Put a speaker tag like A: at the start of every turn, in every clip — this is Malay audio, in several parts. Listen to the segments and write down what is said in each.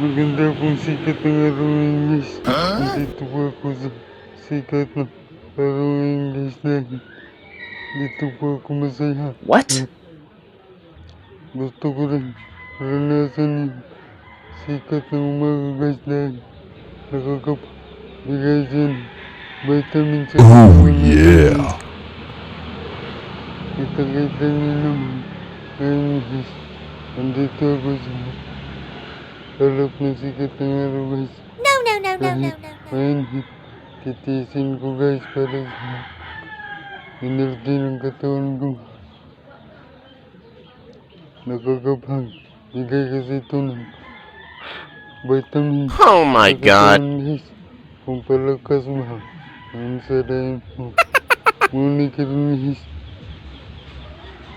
A: Maganda pong sikat ng arungin guys. Dito po ako sa sikat na arungin guys dahil dito po ako masaya.
B: What?
A: Gusto ko rin ranasan yung sikat ng umaga guys dahil nakakabigay dyan vitamin sa
C: Oh,
A: katawan natin,
C: yeah.
A: guys. Kita-kita niyo naman ngayon guys. Andito ako sa harap ng sikat ng araw guys.
D: No, no, no, no, no, no,
A: mainit, titiisin ko guys para energy ng katawan ko. Nakakapag. Bigay kasi ito ng vitamin.
B: Oh my god.
A: guys. Kung palakas mo, ang sarayin mo. Ngunit rin guys.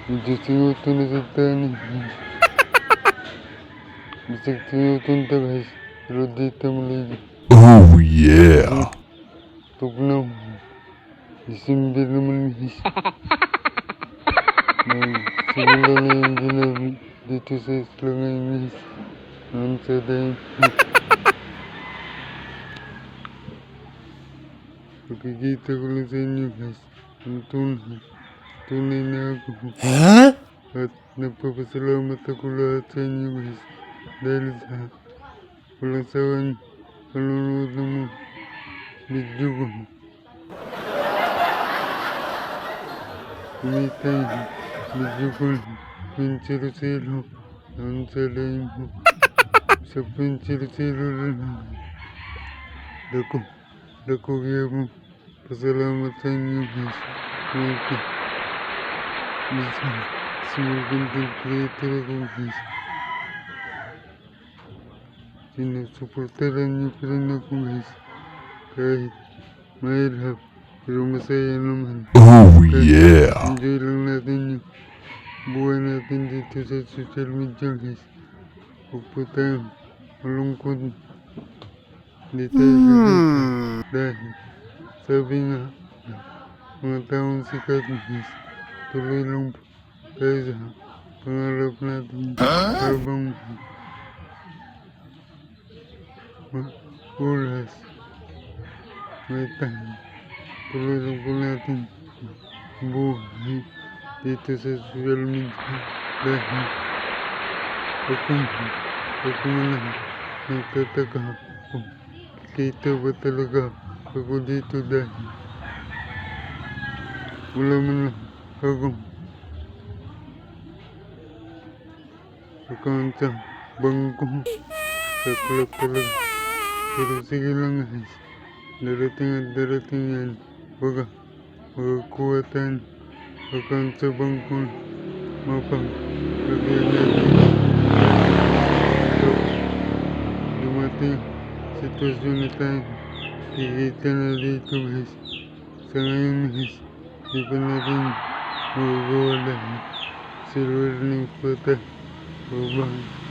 A: Medyo sinuto na sa tani. Bisag sinuto na guys. Pero dito mali.
C: Oh, yeah.
A: Tugnaw. December naman guys. Nagsimula na yung ginabi dito sa isla ngayon guys. Sarayin mo. Pagkikita ko lang sa inyo guys. Ang tunay. Tunay na ako.
B: Huh?
A: At nagpapasalamat ako lahat sa inyo guys. ulaşan kaloruzunu bitiriyorum. Miten bitiriyorum. Pinçirisiyle dansalıyım. Sapinçirisiyle Laku, laku yapım. Pasalamatan yapmış. Mümkün. Bizim sınırgın bir kreatöre konuşuyoruz. Sinusuportaran niyo pa rin ako guys. Kahit mahirap, pero masaya naman.
C: Oh,
A: Kahit
C: yeah.
A: Enjoy lang natin yung buhay natin dito sa social media guys. Huwag po tayo malungkot. Hindi tayo
B: Hmm.
A: dahil sabi nga, mga taong sikat guys, tuloy lang tayo sa pangarap natin. Habang lang po natin buhay dito sa social media. Ako, ako man nagtataka kung kita ako dito dahil wala man lang akong account sa bangko. Saklap talaga. Guys. Darating at darating yan. Baga, makakuha tayo ng account sa bangko. Mapang, lagyan natin. Dumating sitwasyon na tayo. Kikita na dito guys. Sa ngayon guys, di pa natin magagawa dahil silver link pa tayo. Bye-bye.